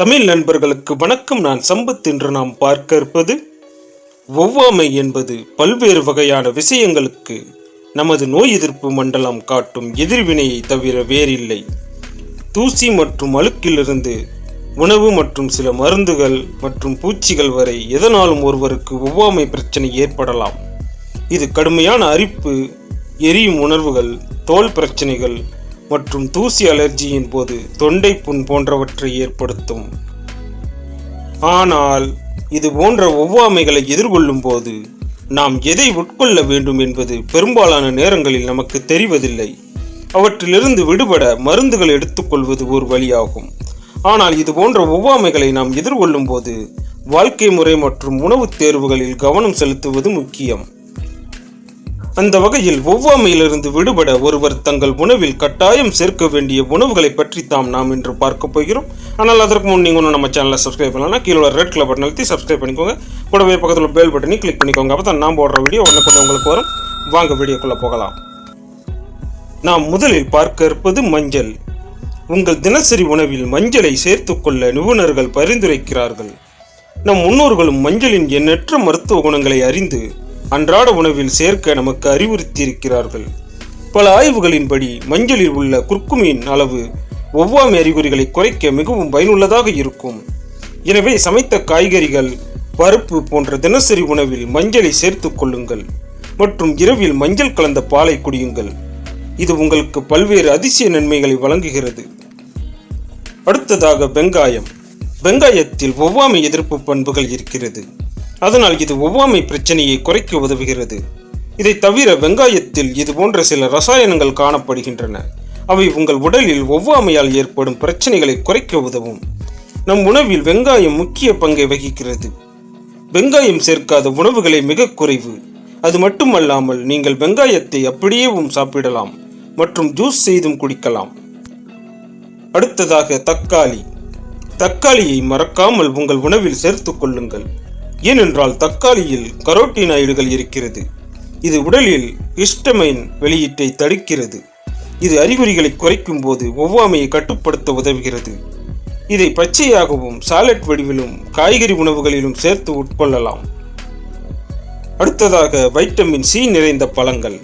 தமிழ் நண்பர்களுக்கு வணக்கம். நான் சம்பத் என்று நாம் பார்க்க இருப்பது ஒவ்வாமை என்பது பல்வேறு வகையான விஷயங்களுக்கு நமது நோய் எதிர்ப்பு மண்டலம் காட்டும் எதிர்வினையை தவிர வேறில்லை. தூசி மற்றும் அழுக்கிலிருந்து உணவு மற்றும் சில மருந்துகள் மற்றும் பூச்சிகள் வரை எதனாலும் ஒருவருக்கு ஒவ்வாமை பிரச்சனை ஏற்படலாம். இது கடுமையான அரிப்பு எரியும் உணர்வுகள் தோல் பிரச்சனைகள் மற்றும் தூசி அலர்ஜியின் போது தொண்டை புண் போன்றவற்றை ஏற்படுத்தும். ஆனால் இது போன்ற ஒவ்வாமைகளை எதிர்கொள்ளும் போது நாம் எதை உட்கொள்ள வேண்டும் என்பது பெரும்பாலான நேரங்களில் நமக்கு தெரிவதில்லை. அவற்றிலிருந்து விடுபட மருந்துகள் எடுத்துக்கொள்வது ஒரு வழியாகும். ஆனால் இது போன்ற ஒவ்வாமைகளை நாம் எதிர்கொள்ளும் போது வாழ்க்கை முறை மற்றும் உணவுத் தேர்வுகளில் கவனம் செலுத்துவது முக்கியம். அந்த வகையில் ஒவ்வாமையிலிருந்து விடுபட ஒருவர் தங்கள் உணவில் கட்டாயம் சேர்க்க வேண்டிய உணவுகளை பற்றி தாம் நாம் இன்று பார்க்க போகிறோம். ஆனால் அதற்கு முன் நீங்கள் ஒன்று நம்ம சேனலை சப்ஸ்கிரைப் பண்ணலாம் கீழே உள்ள ரெட் கலர் பட்டன் அழுத்தி சப்ஸ்கிரைப் பண்ணிக்கோங்க. கூடவே பக்கத்தில் பெல் பட்டனை கிளிக் பண்ணிக்கோங்க. அப்போ தான் நான் போடுற வீடியோ ஒன்று கொஞ்சம் உங்களுக்கு வரும். வாங்க வீடியோக்குள்ளே போகலாம். நாம் முதலில் பார்க்க இருப்பது மஞ்சள். உங்கள் தினசரி உணவில் மஞ்சளை சேர்த்துக்கொள்ள நிபுணர்கள் பரிந்துரைக்கிறார்கள். நம் முன்னோர்களும் மஞ்சளின் எண்ணற்ற மருத்துவ குணங்களை அறிந்து அன்றாட உணவில் சேர்க்க நமக்கு அறிவுறுத்தியிருக்கிறார்கள். பல ஆய்வுகளின்படி மஞ்சளில் உள்ள குர்குமின் அளவு ஒவ்வாமை அறிகுறிகளை குறைக்க மிகவும் பயனுள்ளதாக இருக்கும். எனவே சமைத்த காய்கறிகள் பருப்பு போன்ற தினசரி உணவில் மஞ்சளை சேர்த்து கொள்ளுங்கள். மற்றும் இரவில் மஞ்சள் கலந்த பாலை குடியுங்கள். இது உங்களுக்கு பல்வேறு அதிசய நன்மைகளை வழங்குகிறது. அடுத்ததாக வெங்காயம். வெங்காயத்தில் ஒவ்வாமை எதிர்ப்பு பண்புகள் இருக்கிறது. அதனால் இது ஒவ்வாமை பிரச்சனையை குறைக்க உதவுகிறது. இதை தவிர வெங்காயத்தில் இது போன்ற சில ரசாயனங்கள் காணப்படுகின்றன. அவை உங்கள் உடலில் ஒவ்வாமையால் ஏற்படும் பிரச்சனைகளை குறைக்க உதவும். நம் உணவில் வெங்காயம் முக்கிய பங்கை வகிக்கிறது. வெங்காயம் சேர்க்காத உணவுகளை மிக குறைவு. அது மட்டுமல்லாமல் நீங்கள் வெங்காயத்தை அப்படியேவும் சாப்பிடலாம் மற்றும் ஜூஸ் செய்தும் குடிக்கலாம். அடுத்ததாக தக்காளி. தக்காளியை மறக்காமல் உங்கள் உணவில் சேர்த்து கொள்ளுங்கள். ஏனென்றால் தக்காளியில் கரோட்டினாய்டுகள் இருக்கிறது. இது உடலில் ஹிஸ்டமைன் வெளியீட்டை தடுக்கிறது. இது அறிகுறிகளை குறைக்கும் போது ஒவ்வாமையை கட்டுப்படுத்த உதவுகிறது. இதை பச்சையாகவும் சாலட் வடிவிலும் காய்கறி உணவுகளிலும் சேர்த்து உட்கொள்ளலாம். அடுத்ததாக வைட்டமின் சி நிறைந்த பழங்கள்.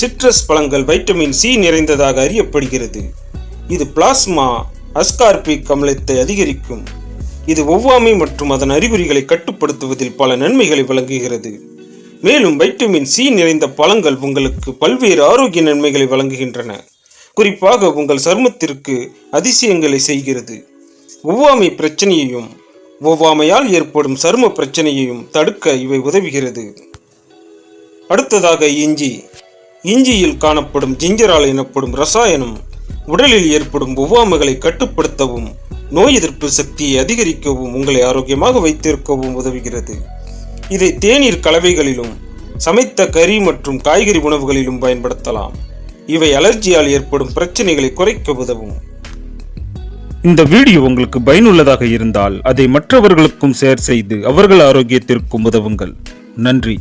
சிட்ரஸ் பழங்கள் வைட்டமின் சி நிறைந்ததாக அறியப்படுகிறது. இது பிளாஸ்மா அஸ்கார்பிக் அமிலத்தை அதிகரிக்கும். இது ஒவ்வாமை மற்றும் அதன் அறிகுறிகளை கட்டுப்படுத்துவதில் பல நன்மைகளை வழங்குகிறது. மேலும் வைட்டமின் சி நிறைந்த பழங்கள் உங்களுக்கு பல்வேறு ஆரோக்கிய நன்மைகளை வழங்குகின்றன. குறிப்பாக உங்கள் சருமத்திற்கு அதிசயங்களை செய்கிறது. ஒவ்வாமை பிரச்சனையையும் ஒவ்வாமையால் ஏற்படும் சரும பிரச்சனையையும் தடுக்க இவை உதவுகிறது. அடுத்ததாக இஞ்சி. இஞ்சியில் காணப்படும் ஜிஞ்சரால் எனப்படும் ரசாயனம் உடலில் ஏற்படும் ஒவ்வாமைகளை கட்டுப்படுத்தவும் நோய் எதிர்ப்பு சக்தியை அதிகரிக்கவும் உங்களை ஆரோக்கியமாக வைத்திருக்கவும் உதவுகிறது. இதை தேநீர் கலவைகளிலும் சமைத்த கறி மற்றும் காய்கறி உணவுகளிலும் பயன்படுத்தலாம். இவை அலர்ஜியால் ஏற்படும் பிரச்சனைகளை குறைக்க உதவும். இந்த வீடியோ உங்களுக்கு பயனுள்ளதாக இருந்தால் அதை மற்றவர்களுக்கும் ஷேர் செய்து அவர்கள் ஆரோக்கியத்திற்கும் உதவுங்கள். நன்றி.